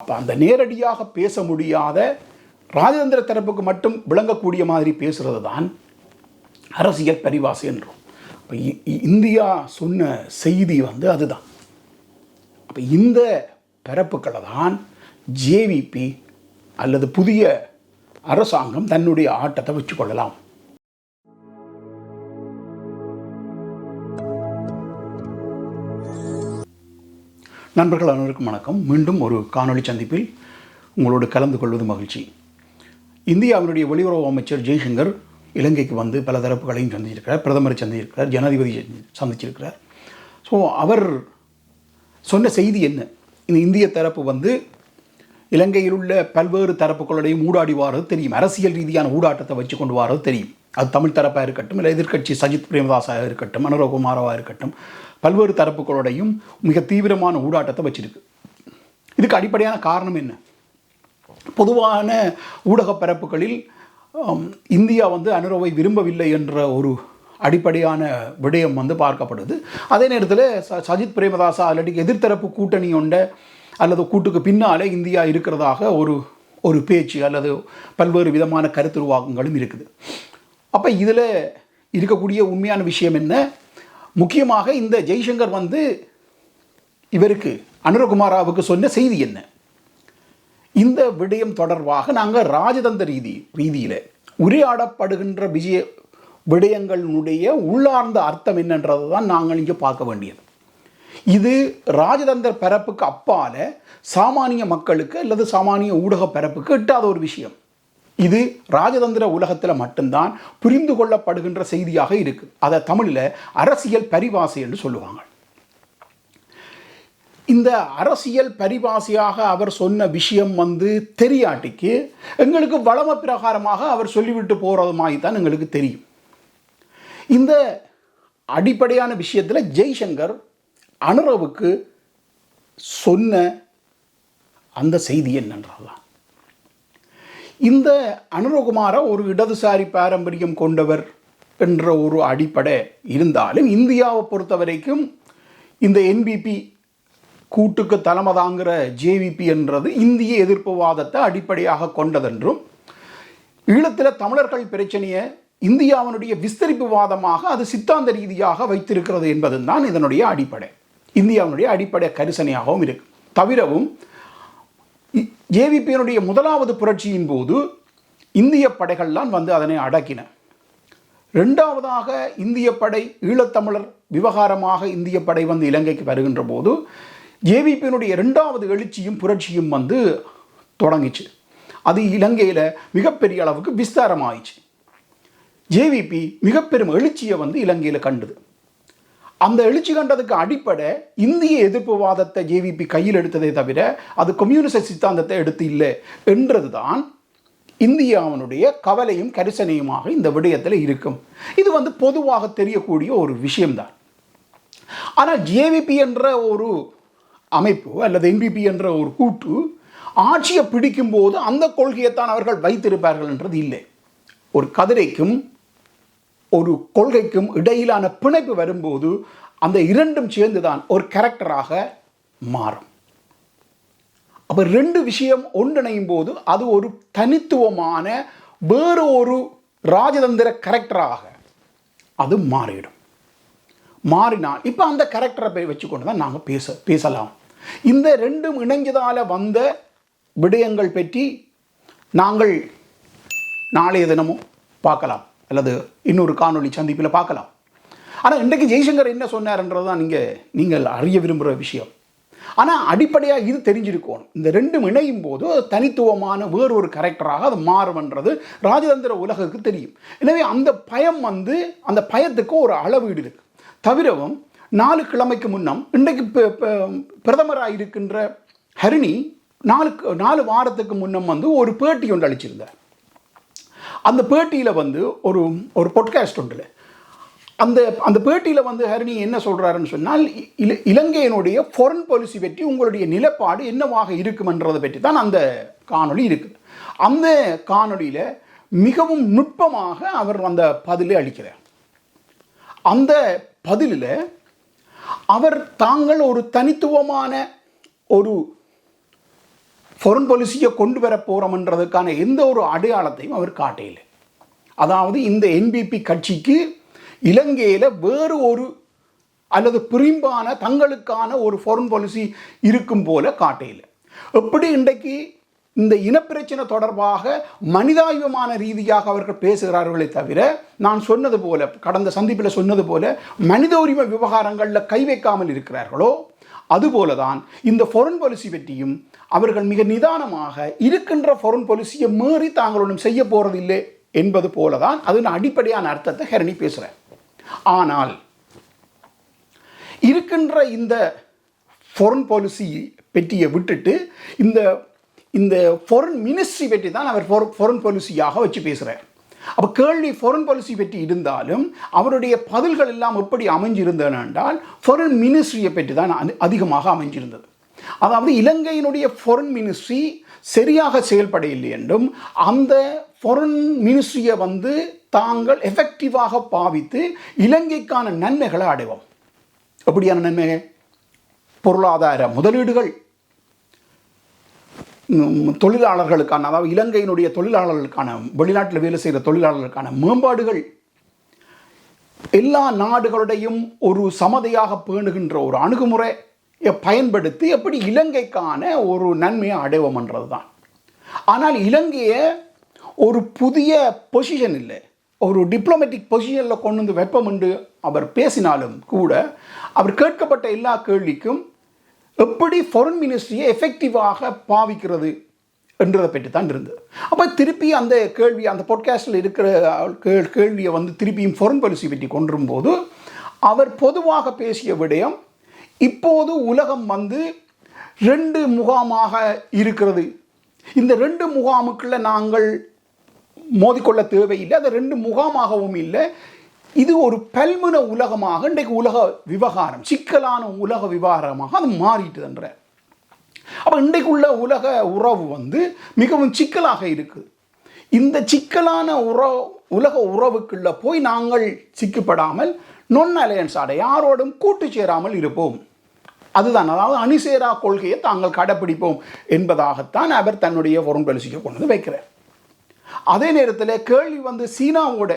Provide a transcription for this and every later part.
அப்போ அந்த நேரடியாக பேச முடியாத ராஜதந்திர தரப்புக்கு மட்டும் விளங்கக்கூடிய மாதிரி பேசுகிறது தான் அரசியல் பரிவாசு என்றோம். அப்போ இ- இந்தியா சொன்ன செய்தி வந்து அதுதான். அப்போ இந்த பிறப்புக்களை தான் ஜேவிபி அல்லது புதிய அரசாங்கம் தன்னுடைய ஆட்டத்தை வச்சுக்கொள்ளலாம். நண்பர்கள் அனைவருக்கும் வணக்கம். மீண்டும் ஒரு காணொளி சந்திப்பில் உங்களோடு கலந்து கொள்வது மகிழ்ச்சி. இந்தியாவினுடைய வெளியுறவு அமைச்சர் ஜெய்சங்கர் இலங்கைக்கு வந்து பல தரப்புகளையும் சந்திச்சிருக்கிறார். பிரதமரை சந்திச்சிருக்கிறார். ஜனாதிபதி சந்திச்சிருக்கிறார். ஸோ அவர் சொன்ன செய்தி என்ன? இந்த இந்திய தரப்பு வந்து இலங்கையில் உள்ள பல்வேறு தரப்புகளுடையும் ஊடாடி வாரது தெரியும். அரசியல் ரீதியான ஊடாட்டத்தை வச்சு கொண்டு வாரது தெரியும். அது தமிழ் தரப்பாக இருக்கட்டும் இல்லை எதிர்க்கட்சி சஜித் பிரேமதாஸாக இருக்கட்டும் மனோரகுமாராவாக இருக்கட்டும் பல்வேறு தரப்புகளோடையும் மிக தீவிரமான ஊடாட்டத்தை வச்சிருக்கு. இதுக்கு அடிப்படையான காரணம் என்ன? பொதுவான ஊடக பரப்புகளில் இந்தியா வந்து அனுரவை விரும்பவில்லை என்ற ஒரு அடிப்படையான விடயம் வந்து பார்க்கப்படுது. அதே நேரத்தில் ச சஜித் பிரேமதாசா அல்லது எதிர்த்தரப்பு கூட்டணி கொண்ட அல்லது கூட்டுக்கு பின்னாலே இந்தியா இருக்கிறதாக ஒரு ஒரு பேச்சு அல்லது பல்வேறு விதமான கருத்துருவாக்கங்களும் இருக்குது. அப்போ இதில் இருக்கக்கூடிய உண்மையான விஷயம் என்ன? முக்கியமாக இந்த ஜெய்சங்கர் வந்து இவருக்கு அனுரகுமாராவுக்கு சொன்ன செய்தி என்ன? இந்த விடயம் தொடர்பாக நாங்கள் ராஜதந்திர ரீதி ரீதியில் உரையாடப்படுகின்ற விஜய விடயங்களினுடைய உள்ளார்ந்த அர்த்தம் என்னன்றது தான் நாங்கள் இங்கே பார்க்க வேண்டியது. இது ராஜதந்திர பரப்புக்கு அப்பால சாமானிய மக்களுக்கு அல்லது சாமானிய ஊடக பரப்புக்கு எட்டாத ஒரு விஷயம். இது ராஜதந்திர உலகத்தில் மட்டும்தான் புரிந்து கொள்ளப்படுகின்ற செய்தியாக இருக்கு. அதை தமிழில் அரசியல் பரிபாசை என்று சொல்லுவாங்க. இந்த அரசியல் பரிபாசையாக அவர் சொன்ன விஷயம் வந்து தெரியாட்டிக்கு எங்களுக்கு வளம பிரகாரமாக அவர் சொல்லிவிட்டு போகிறது மாதிரி தான் எங்களுக்கு தெரியும். இந்த அடிப்படையான விஷயத்தில் ஜெய்சங்கர் அனுரவுக்கு சொன்ன அந்த செய்தி என்னன்றதுதான் இந்த அனுரகுமார ஒரு இடதுசாரி பாரம்பரியம் கொண்டவர் என்ற ஒரு அடிப்படை இருந்தாலும் இந்தியாவை பொறுத்த வரைக்கும் இந்த என்பிபி கூட்டுக்கு தலைமை தாங்குகிற ஜேவிபி என்றது இந்திய எதிர்ப்பு வாதத்தை அடிப்படையாக கொண்டதென்றும் ஈழத்தில் தமிழர்கள் பிரச்சனையை இந்தியாவினுடைய விஸ்தரிப்பு வாதமாக அது சித்தாந்த ரீதியாக வைத்திருக்கிறது என்பது தான் இதனுடைய அடிப்படை. இந்தியாவினுடைய அடிப்படை கரிசனையாகவும் இருக்கு. தவிரவும் ஜேவிபியினுடைய முதலாவது புரட்சியின் போது இந்திய படைகள்லாம் வந்து அதனை அடக்கின. ரெண்டாவதாக இந்திய படை ஈழத்தமிழர் விவகாரமாக இந்திய படை வந்து இலங்கைக்கு வருகின்ற போது ஜேவிபியினுடைய ரெண்டாவது எழுச்சியும் புரட்சியும் வந்து தொடங்கிச்சு. அது இலங்கையில் மிகப்பெரிய அளவுக்கு விஸ்தாரமாயிடுச்சு ஜேவிபி மிகப்பெரும் எழுச்சியை வந்து இலங்கையில் கண்டுது. அந்த எழுச்சி கண்டதுக்கு அடிப்படை இந்திய எதிர்ப்பு வாதத்தை ஜேவிபி கையில் எடுத்ததே தவிர அது கம்யூனிச சித்தாந்தத்தை எடுத்து இல்லை என்றது தான் இந்தியாவினுடைய கவலையும் கரிசனையுமாக இந்த விடயத்தில் இருக்கும். இது வந்து பொதுவாக தெரியக்கூடிய ஒரு விஷயம்தான். ஆனால் ஜேவிபி என்ற ஒரு அமைப்பு அல்லது என்பிபி என்ற ஒரு கூட்டு ஆட்சியை பிடிக்கும்போது அந்த கொள்கையைத்தான் அவர்கள் வைத்திருப்பார்கள் என்றது இல்லை. ஒரு கதிரைக்கும் ஒரு கொள்கைக்கும் இடையிலான பிணைப்பு வரும்போது அந்த இரண்டும் சேர்ந்துதான் ஒரு கேரக்டராக மாறும். அப்போ ரெண்டு விஷயம் ஒன்றிணையும் போது அது ஒரு தனித்துவமான வேறு ஒரு ராஜதந்திர கேரக்டராக அது மாறிடும். மாறினால் இப்போ அந்த கேரக்டரை போய் வச்சுக்கொண்டு தான் நாங்கள் பேச பேசலாம். இந்த ரெண்டும் இணைஞ்சதால் வந்த விடயங்கள் பற்றி நாங்கள் நாளைய தினமும் பார்க்கலாம். அல்லது இன்னொரு காணொளி சந்திப்பில் பார்க்கலாம். ஆனால் இன்றைக்கு ஜெய்சங்கர் என்ன சொன்னார்ன்றது தான் நீங்கள் நீங்கள் அறிய விரும்புகிற விஷயம். ஆனால் அடிப்படையாக இது தெரிஞ்சிருக்கணும். இந்த ரெண்டும் இணையும் போது தனித்துவமான தனித்துவமான வேறொரு கேரக்டராக அது மாறும்ன்றது ராஜதந்திர உலகுக்கு தெரியும். எனவே அந்த பயம் வந்து அந்த பயத்துக்கு ஒரு அளவீடு இருக்குது தவிரவும் நாலு கிழமைக்கு முன்னம் இன்றைக்கு பிரதமராக இருக்கின்ற ஹரிணி நாலு நாலு வாரத்துக்கு முன்னம் வந்து ஒரு பேட்டி ஒன்று அளிச்சிருந்தார். அந்த பேட்டியில் வந்து ஒரு ஒரு பொட்காஸ்ட் உண்டுல. அந்த அந்த பேட்டியில் வந்து ஹரிணி என்ன சொல்கிறாருன்னு சொன்னால் இல இலங்கையினுடைய ஃபாரின் பாலிசி பற்றி உங்களுடைய நிலப்பாடு என்னவாக இருக்குமென்றதை பற்றி தான் அந்த காணொளி இருக்குது. அந்த காணொளியில் மிகவும் நுட்பமாக அவர் அந்த பதிலை அளிக்கிறார். அந்த பதிலில் அவர் தாங்கள் ஒரு தனித்துவமான ஒரு ஃபொரன் பாலிசியை கொண்டு வர போகிறோம்ன்றதுக்கான எந்த ஒரு அடையாளத்தையும் அவர் காட்டையில் அதாவது இந்த என்பிபி கட்சிக்கு இலங்கையில் வேறு ஒரு அல்லது பிரிம்பான தங்களுக்கான ஒரு ஃபாரின் பாலிசி இருக்கும் போல காட்டையில் எப்படி இன்றைக்கு இந்த இனப்பிரச்சனை தொடர்பாக மனிதாயுமான ரீதியாக அவர்கள் பேசுகிறார்களே தவிர நான் சொன்னது போல கடந்த சந்திப்பில் சொன்னது போல மனித உரிமை விவகாரங்களில் கை வைக்காமல் இருக்கிறார்களோ? அதுபோல தான் இந்த ஃபாரின் பாலிசி பற்றியும் அவர்கள் மிக நிதானமாக இருக்கின்ற ஃபாரின் பாலிசியை மீறி தாங்கள் ஒன்றும் செய்ய போகிறதில்லை என்பது போல தான் அதன் அடிப்படையான அர்த்தத்தை ஹெரணி பேசுகிறேன் ஆனால் இருக்கின்ற இந்த ஃபாரின் பாலிசி பெட்டியை விட்டுட்டு இந்த இந்த ஃபாரின் மினிஸ்ட்ரி பற்றி தான் அவர் ஃபாரின் பாலிசியாக வச்சு பேசுகிறார் அப்போ கேள்வி ஃபாரின் பாலிசி பற்றி இருந்தாலும் அவருடைய பதில்கள் எல்லாம் எப்படி அமைஞ்சிருந்தன என்றால் ஃபாரின் மினிஸ்ட்ரியை பற்றி தான் அதி- அதிகமாக அமைஞ்சிருந்தது. அதாவது இலங்கையினுடைய ஃபாரின் மினிஸ்ட்ரி சரியாக செயல்படவில்லை என்றும் அந்த ஃபாரின் மினிஸ்ட்ரியை வந்து தாங்கள் எஃபெக்டிவாக பாவித்து இலங்கைக்கான நன்மைகளை அடைவோம். எப்படியான நன்மைகள்? பொருளாதார முதலீடுகள். தொழிலாளர்களுக்கான அதாவது இலங்கையினுடைய தொழிலாளர்களுக்கான வெளிநாட்டில் வேலை செய்கிற தொழிலாளர்களுக்கான மேம்பாடுகள் எல்லா நாடுகளுடையும் ஒரு சமதையாக பேணுகின்ற ஒரு அணுகுமுறை பயன்படுத்தி எப்படி இலங்கைக்கான ஒரு நன்மையை அடைவோம்ன்றது தான் ஆனால் இலங்கையை ஒரு புதிய பொசிஷன் இல்லை. ஒரு டிப்ளமேட்டிக் பொசிஷனில் கொண்டு வந்து வெப்பம் என்று அவர் பேசினாலும் கூட அவர் கேட்கப்பட்ட எல்லா கேள்விக்கும் எப்படி ஃபாரின் மினிஸ்ட்ரியை எஃபெக்டிவாக பாவிக்கிறது என்றதை பற்றி தான் இருந்தது. அப்போ திருப்பி அந்த கேள்வி அந்த பாட்காஸ்டில் இருக்கிற கேள் கேள்வியை வந்து திருப்பியும் ஃபாரின் பாலிசி பற்றி கொண்டிருக்கும்போது அவர் பொதுவாக பேசிய விடயம் இப்போது உலகம் வந்து ரெண்டு முகாமாக இருக்கிறது. இந்த ரெண்டு முகாமுக்குள்ளே நாங்கள் மோதிக்கொள்ள தேவையில்லை. அது ரெண்டு முகாமாகவும் இல்லை. இது ஒரு பல்முன உலகமாக இன்றைக்கு உலக விவகாரம் சிக்கலான உலக விவகாரமாக அது மாறிட்டுதுன்ற அப்போ இன்றைக்குள்ள உலக உறவு வந்து மிகவும் சிக்கலாக இருக்குது இந்த சிக்கலான உறவு உலக உறவுக்குள்ள போய் நாங்கள் சிக்கப்படாமல் நொன் அலையன்ஸ் யாரோடும் கூட்டு சேராமல் இருப்போம். அதுதான் அதாவது அணிசேரா கொள்கையை தாங்கள் கடைப்பிடிப்போம் என்பதாகத்தான் அவர் தன்னுடைய foreign policy-க்கு கொண்டு வந்து வைக்கிறார். அதே நேரத்தில் கேள்வி வந்து சீனாவோட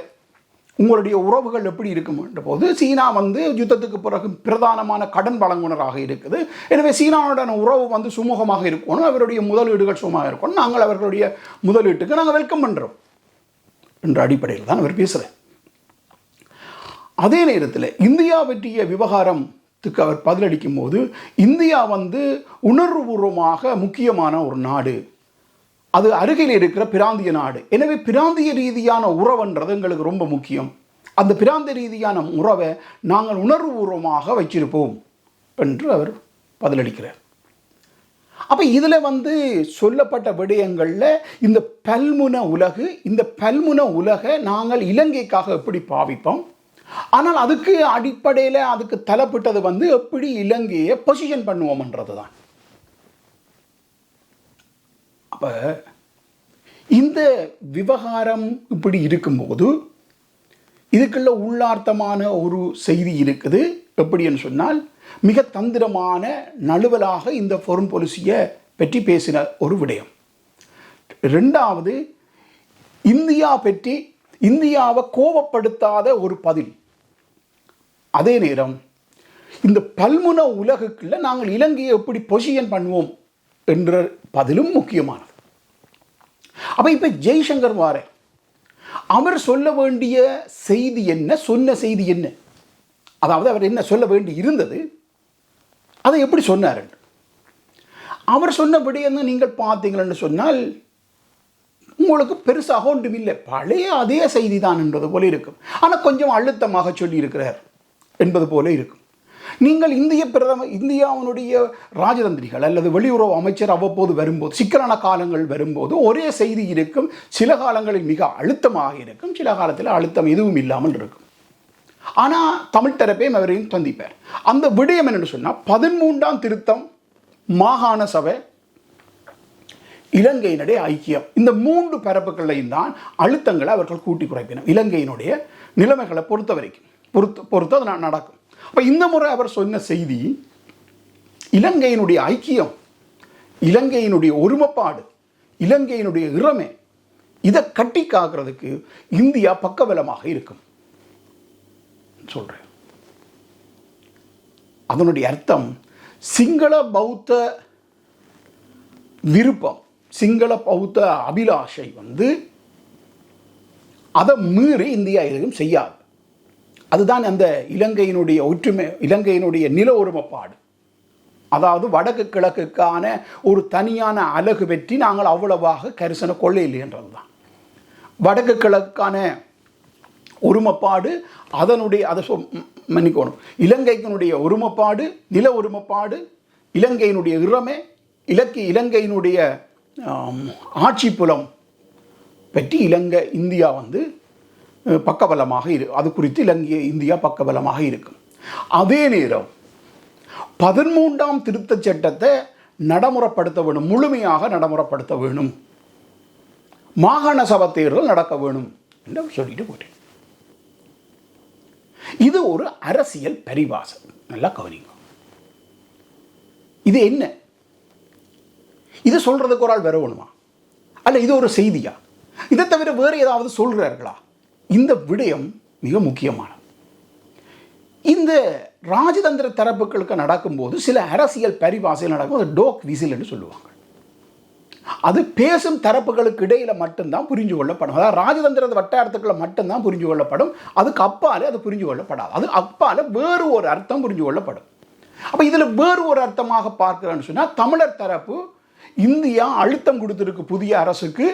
உங்களுடைய உறவுகள் எப்படி இருக்கும்ன்ற போது சீனா வந்து யுத்தத்துக்கு பிறகு பிரதானமான கடன் வழங்குனராக இருக்குது. எனவே சீனாவுடன் உறவு வந்து சுமூகமாக இருக்கணும் அவருடைய முதலீடுகள் சுமமாக இருக்கணும் நாங்கள் அவர்களுடைய முதலீட்டுக்கு நாங்கள் வெல்கம் பண்ணுறோம் என்ற அடிப்படையில் தான் அவர் பேசுகிறேன் அதே நேரத்தில் இந்தியா பற்றிய விவகாரத்துக்கு அவர் பதிலளிக்கும் போது இந்தியா வந்து உணர்வுபூர்வமாக முக்கியமான ஒரு நாடு. அது அருகில் இருக்கிற பிராந்திய நாடு. எனவே பிராந்திய ரீதியான உறவுன்றது எங்களுக்கு ரொம்ப முக்கியம். அந்த பிராந்திய ரீதியான உறவை நாங்கள் உணர்வுபூர்வமாக வச்சிருப்போம் என்று அவர் பதிலளிக்கிறார். அப்போ இதில் வந்து சொல்லப்பட்ட விடயங்களில் இந்த பல்முன உலகு இந்த பல்முன உலகை நாங்கள் இலங்கைக்காக எப்படி பாவிப்போம்? ஆனால் அதுக்கு அடிப்படையில் அதுக்கு தலைப்பட்டது வந்து எப்படி இலங்கையை பொசிஷன் பண்ணுவோம்ன்றது தான் அப்போ இந்த விவகாரம் இப்படி இருக்கும்போது இதுக்குள்ள உள்ளார்த்தமான ஒரு செய்தி இருக்குது. எப்படின்னு சொன்னால் மிக தந்திரமான நழுவலாக இந்த ஃபோரன் பாலிசியை பற்றி பேசின ஒரு விடயம். ரெண்டாவது இந்தியா பற்றி இந்தியாவை கோபப்படுத்தாத ஒரு பதில். அதே நேரம் இந்த பல்முன உலகுக்குள்ள நாங்கள் இலங்கையை எப்படி பொசிஷன் பண்ணுவோம் என்ற பதிலும் முக்கியமானது. அப்போ இப்போ ஜெய்சங்கர் வார. அவர் சொல்ல வேண்டிய செய்தி என்ன சொன்ன செய்தி என்ன? அதாவது அவர் என்ன சொல்ல வேண்டி இருந்தது அதை எப்படி சொன்னார்? அவர் சொன்னபடி என்ன நீங்கள் பார்த்தீங்களன்னு சொன்னால் உங்களுக்கு பெருசாக ஒன்றும் இல்லை. பழைய அதே செய்தி தான் என்பது போல இருக்கும். ஆனால் கொஞ்சம் அழுத்தமாக சொல்லியிருக்கிறார் என்பது போல இருக்கும். நீங்கள் இந்திய பிரதம இந்தியாவினுடைய ராஜதந்திரிகள் அல்லது வெளியுறவு அமைச்சர் அவ்வப்போது வரும்போது சிக்கலான காலங்கள் வரும்போது ஒரே செய்தி இருக்கும். சில காலங்களில் மிக அழுத்தமாக இருக்கும். சில காலத்தில் அழுத்தம் எதுவும் இல்லாமல் இருக்கும். ஆனால் தமிழ் தரப்பையும் அவரையும் சந்திப்பார் அந்த விடயம் என்னென்னு சொன்னால் பதிமூன்றாம் திருத்தம் மாகாண சபை இலங்கையினுடைய ஐக்கியம். இந்த மூன்று பரப்புகளையும் தான் அழுத்தங்களை அவர்கள் கூட்டி குறைப்பினர். இலங்கையினுடைய நிலைமைகளை பொறுத்த வரைக்கும் பொறுத்து பொறுத்து அது நடக்கும். அப்போ இந்த முறை அவர் சொன்ன செய்தி இலங்கையினுடைய ஐக்கியம் இலங்கையினுடைய ஒருமைப்பாடு இலங்கையினுடைய இறமை இதை கட்டி காக்கிறதுக்கு இந்தியா பக்கபலமாக இருக்கும். சொல்கிறேன் அதனுடைய அர்த்தம் சிங்கள பௌத்த விருப்பம் சிங்கள பௌத்த அபிலாஷை வந்து அதை மீறி இந்தியா எதுவும் செய்யாது. அதுதான் அந்த இலங்கையினுடைய ஒற்றுமை இலங்கையினுடைய நில ஒருமைப்பாடு. அதாவது வடக்கு கிழக்குக்கான ஒரு தனியான அலகு பற்றி நாங்கள் அவ்வளவாக கரிசன கொள்ளையில்லை என்றது தான் வடக்கு கிழக்கான ஒருமைப்பாடு அதனுடைய அதை சொ மன்னிக்கணும். இலங்கையினுடைய ஒருமைப்பாடு நில ஒருமைப்பாடு இலங்கையினுடைய இறமை இலக்கு இலங்கையினுடைய ஆட்சி புலம் பற்றி இலங்கை இந்தியா வந்து பக்கபலமாக இரு. அது குறித்து இலங்கை இந்தியா பக்கபலமாக இருக்கும் அதே நேரம் பதிமூன்றாம் திருத்தச் சட்டத்தை நடைமுறைப்படுத்த வேணும் முழுமையாக நடைமுறைப்படுத்த வேணும். மாகாண சபை தேர்தல் நடக்க வேணும் என்று சொல்லிட்டு போட்டேன். இது ஒரு அரசியல் பரிபாசம் நல்லா கவனிங்க. இது என்ன? இது சொல்றதுக்கு ஒரு ஆள் வர வேணுமா அல்ல இது ஒரு செய்தியா? இதை தவிர வேறு ஏதாவது சொல்கிறார்களா இந்த விடயம் மிக முக்கியமானது. இந்த ராஜதந்திர தரப்புகளுக்கு நடக்கும்போது சில அரசியல் பரிபாசையில் நடக்கும் டோக் விசில் என்று சொல்லுவாங்க. அது பேசும் தரப்புகளுக்கு இடையில மட்டும்தான் புரிஞ்சு கொள்ளப்படும். அதாவது ராஜதந்திர வட்டாரத்துக்குள்ள மட்டும்தான் புரிஞ்சு கொள்ளப்படும். அதுக்கு அப்பாலே அது புரிஞ்சு கொள்ளப்படாது. அது அப்பால வேறு ஒரு அர்த்தம் புரிஞ்சு கொள்ளப்படும். அப்போ இதில் வேறு ஒரு அர்த்தமாக பார்க்கிறேன்னு சொன்னா தமிழர் தரப்பு இந்தியா அழுத்தம் கொடுத்துருக்கு புதிய அரசுக்கு.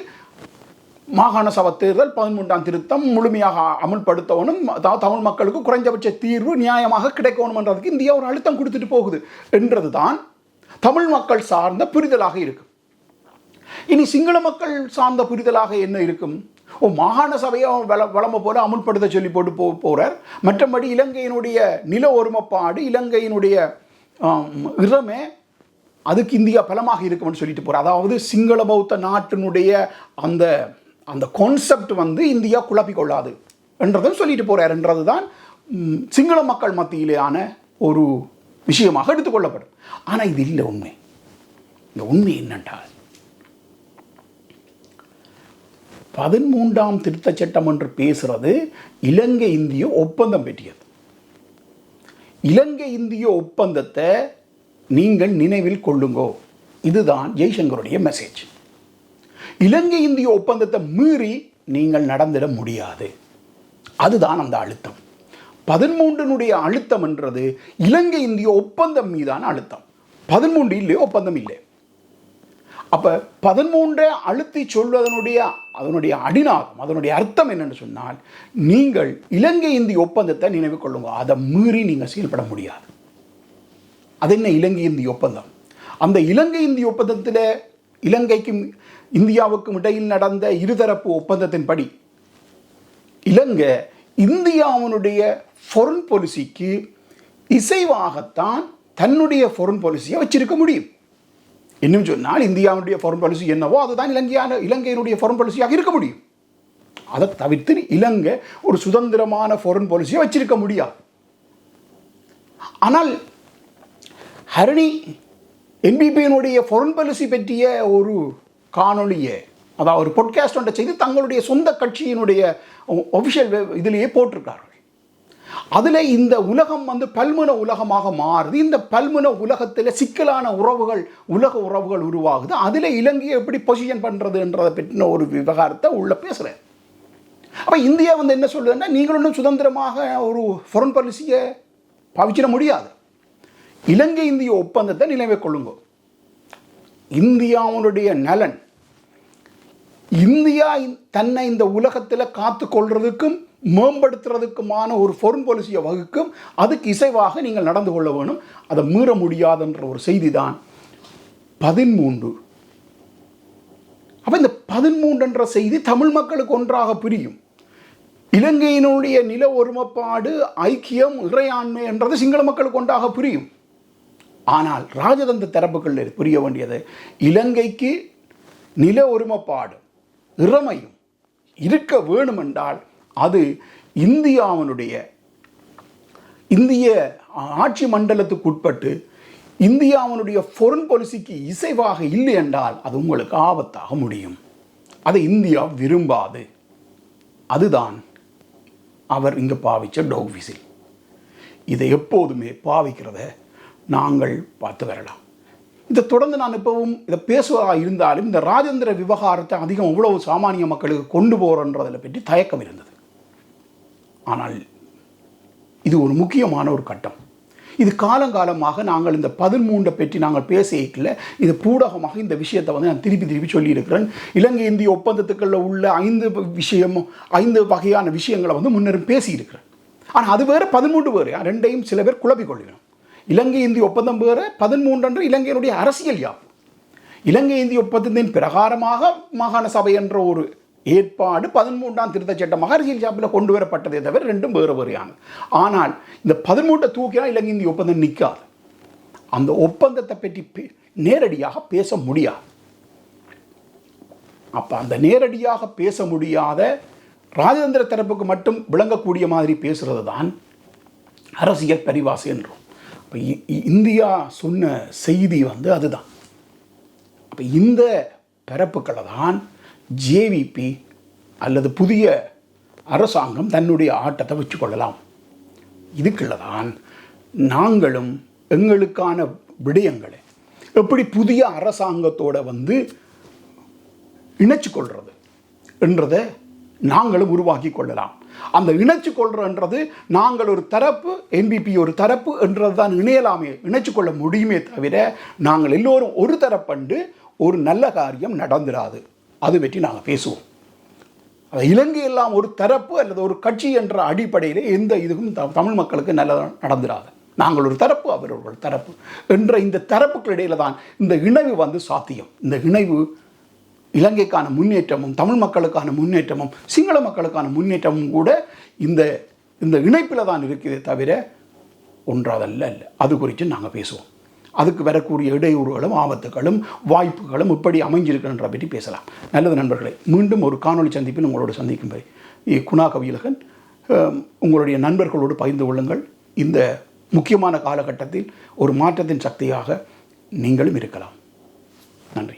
மாகாண சபை தேர்தல் பதிமூன்றாம் திருத்தம் முழுமையாக அமல்படுத்தவனும் அதாவது தமிழ் மக்களுக்கு குறைஞ்சபட்ச தீர்வு நியாயமாக கிடைக்கணும்ன்றதுக்கு இந்தியா ஒரு அழுத்தம் கொடுத்துட்டு போகுது என்றது தான் தமிழ் மக்கள் சார்ந்த புரிதலாக இருக்கும். இனி சிங்கள மக்கள் சார்ந்த புரிதலாக என்ன இருக்கும்? ஓ மாகாண சபையை வள வளம போல அமுல்படுத்த சொல்லி போட்டு போ போகிறார் மற்றபடி இலங்கையினுடைய நில ஒருமைப்பாடு இலங்கையினுடைய ஆம், அதுக்கு இந்தியா பலமாக இருக்கும்னு சொல்லிட்டு போகிறார் அதாவது சிங்கள பௌத்த நாட்டினுடைய அந்த அந்த கான்செப்ட் வந்து இந்தியா குழப்பிக்கொள்ளாது என்றதும் சொல்லிட்டு போகிறார் தான் சிங்கள மக்கள் மத்தியிலேயான ஒரு விஷயமாக எடுத்துக்கொள்ளப்படும். ஆனால் இது இல்லை உண்மை. இந்த உண்மை என்னென்றால் பதிமூன்றாம் திருத்த சட்டம் என்று பேசுறது இலங்கை இந்திய ஒப்பந்தம் பெற்றியது. இலங்கை இந்திய ஒப்பந்தத்தை நீங்கள் நினைவில் கொள்ளுங்கோ. இதுதான் ஜெய்சங்கருடைய மெசேஜ் இலங்கை இந்திய ஒப்பந்தத்தை மீறி நீங்கள் நடந்திட முடியாது. அதுதான் அந்த அழுத்தம். பதிமூன்றினுடைய அழுத்தம் என்றது இலங்கை இந்திய ஒப்பந்தம் மீதான அழுத்தம். பதிமூன்று இல்லையோ ஒப்பந்தம் இல்லை. அப்ப பதிமூன்றை அழுத்தி சொல்வதனுடைய அதனுடைய அடிநாதம் அதனுடைய அர்த்தம் என்னென்னு சொன்னால் நீங்கள் இலங்கை இந்திய ஒப்பந்தத்தை நினைவு கொள்ளுங்க. அதை மீறி நீங்கள் செயல்பட முடியாது. அது என்ன இலங்கை இந்திய ஒப்பந்தம்? அந்த இலங்கை இந்திய ஒப்பந்தத்தில் இலங்கைக்கும் இந்தியாவுக்கும் இடையில் நடந்த இருதரப்பு ஒப்பந்தத்தின்படி இலங்கை இந்தியாவினுடைய ஃபொரன் பாலிசிக்கு இசைவாகத்தான் தன்னுடைய ஃபொரன் பாலிசியை வச்சிருக்க முடியும். இன்னும் சொன்னால் இந்தியாவுடைய ஃபொரன் பாலிசி என்னவோ அதுதான் இலங்கையான இலங்கையினுடைய ஃபொரன் பாலிசியாக இருக்க முடியும். அதை தவிர்த்து இலங்கை ஒரு சுதந்திரமான ஃபொரன் பாலிசியை வச்சிருக்க முடியாது. ஆனால் ஹரணி என்பிபியினுடைய ஃபாரின் பாலிசி பற்றிய ஒரு காணொலியை அதாவது ஒரு பொட்காஸ்ட் ஒன்றை செய்து தங்களுடைய சொந்த கட்சியினுடைய ஒஃபிஷியல் இதிலேயே போட்டிருக்கார்கள் அதில் இந்த உலகம் வந்து பல்முன உலகமாக மாறுது. இந்த பல்முன உலகத்தில் சிக்கலான உறவுகள் உலக உறவுகள் உருவாகுது. அதில் இலங்கையை எப்படி பொசிஷன் பண்ணுறதுன்றதை பற்றின ஒரு விவகாரத்தை உள்ளே பேசுகிறேன் அப்போ இந்தியா வந்து என்ன சொல்லுதுன்னா நீங்கள் ஒன்றும் சுதந்திரமாக ஒரு ஃபாரின் பாலிசியை பாவிச்சிட முடியாது. இலங்கை இந்திய ஒப்பந்தத்தை நினைவை கொள்ளுங்க. இந்தியாவுடைய நலன். இந்தியா தன்னை இந்த உலகத்தில் காத்து கொள்றதுக்கும் மேம்படுத்துறதுக்குமான ஒரு ஃபாரின் பாலிசியை வகுக்கும் அதுக்கு இசைவாக நீங்கள் நடந்து கொள்ள வேணும். அதை மீற முடியாதுன்ற ஒரு செய்தி தான் பதிமூன்று அப்போ இந்த பதிமூன்றுன்ற செய்தி தமிழ் மக்களுக்கு ஒன்றாக புரியும். இலங்கையினுடைய நில ஒருமைப்பாடு ஐக்கியம் இறையாண்மை என்றது சிங்கள மக்களுக்கு ஒன்றாக புரியும். ஆனால் ராஜதந்திர தரப்புகளில் புரிய வேண்டியது. இலங்கைக்கு நில ஒருமைப்பாடு இறமையும் இருக்க வேணுமென்றால் அது இந்தியாவினுடைய இந்திய ஆட்சி மண்டலத்துக்கு உட்பட்டு இந்தியாவினுடைய ஃபொரன் பாலிசிக்கு இசைவாக இல்லை என்றால் அது உங்களுக்கு ஆபத்தாக முடியும். அதை இந்தியா விரும்பாது. அதுதான் அவர் இங்கே பாவிச்ச டோக் விசில் இதை எப்போதுமே பாவிக்கிறத நாங்கள் பார்த்து வரலாம். இதை தொடர்ந்து நான் இப்பவும் இதை பேசுவதாக இருந்தாலும் இந்த ராஜேந்திர விவகாரத்தை அதிகம் இவ்வளவு சாமானிய மக்களுக்கு கொண்டு போகிறன்றதில் பற்றி தயக்கம் இருந்தது. ஆனால் இது ஒரு முக்கியமான ஒரு கட்டம். இது காலங்காலமாக நாங்கள் இந்த பதிமூன்றை பற்றி நாங்கள் பேசிக்கல இது பூடகமாக இந்த விஷயத்தை வந்து நான் திருப்பி திருப்பி சொல்லியிருக்கிறேன். இலங்கை இந்திய ஒப்பந்தத்துக்களில் உள்ள ஐந்து விஷயமும் ஐந்து வகையான விஷயங்களை வந்து முன்னரும் பேசியிருக்கிறேன். ஆனால் அது வேறு பதிமூன்று வேறு. ரெண்டையும் சில பேர் குழப்பிக் இலங்கை இந்திய ஒப்பந்தம் பெற பதிமூன்று இலங்கையினுடைய அரசியல் யாப்பு இலங்கை இந்திய ஒப்பந்தத்தின் பிரகாரமாக மாகாண சபை என்ற ஒரு ஏற்பாடு பதிமூன்றாம் திருத்த சட்டமாக அரசியல் சாப்பில் கொண்டு வரப்பட்டதே தவிர ரெண்டும் வேறு வேறையான. ஆனால் இந்த பதிமூன்றை தூக்கினால் இலங்கை இந்திய ஒப்பந்தம் நிற்காது. அந்த ஒப்பந்தத்தை பற்றி பே- நேரடியாக பேச முடியாது. அப்போ அந்த நேரடியாக பேச முடியாத ராஜதந்திர தரப்புக்கு மட்டும் விளங்கக்கூடிய மாதிரி பேசுகிறது தான் அரசியல் பரிவாசு என்றோம். இப்போ இ- இந்தியா சொன்ன செய்தி வந்து அதுதான். அப்போ இந்த பிறப்புக்களை தான் ஜேவிபி அல்லது புதிய அரசாங்கம் தன்னுடைய ஆட்டத்தை வச்சுக்கொள்ளலாம். இதுக்குள்ள தான் நாங்களும் எங்களுக்கான விடயங்களை எப்படி புதிய அரசாங்கத்தோட வந்து இணைச்சு கொள்வது என்றதை நாங்களும் உருவாக்கி கொள்ளலாம். அந்த இணைச்சு கொள்றன்றது நாங்கள் ஒரு தரப்பு என்பிபி ஒரு தரப்பு என்றது தான் இணையலாமே இணைச்சு கொள்ள முடியுமே தவிர நாங்கள் எல்லோரும் ஒரு தரப்பண்டு ஒரு நல்ல காரியம் நடந்துடாது அது பற்றி நாங்கள் பேசுவோம். அது இலங்கை எல்லாம் ஒரு தரப்பு அல்லது ஒரு கட்சி என்ற அடிப்படையில் எந்த இதுவும் த- தமிழ் மக்களுக்கு நல்ல நடந்துடாது நாங்கள் ஒரு தரப்பு அவர் ஒரு தரப்பு என்ற இந்த தரப்புக்களிடையில தான் இந்த இணைவு வந்து சாத்தியம். இந்த இணைவு இலங்கைக்கான முன்னேற்றமும் தமிழ் மக்களுக்கான முன்னேற்றமும் சிங்கள மக்களுக்கான முன்னேற்றமும் கூட இந்த இந்த இணைப்பில் தான் இருக்குதே தவிர ஒன்றாதல்ல அல்ல. அது குறித்து நாங்கள் பேசுவோம். அதுக்கு வரக்கூடிய இடையூறுகளும் ஆபத்துகளும் வாய்ப்புகளும் இப்படி அமைஞ்சிருக்கின்ற பற்றி பேசலாம். நல்லது நண்பர்களே மீண்டும் ஒரு காணொளி சந்திப்பில் உங்களோடு சந்திக்கும் வரை இ. குணா கவியலகன் உங்களுடைய நண்பர்களோடு பகிர்ந்து கொள்ளுங்கள். இந்த முக்கியமான காலகட்டத்தில் ஒரு மாற்றத்தின் சக்தியாக நீங்களும் இருக்கலாம். நன்றி.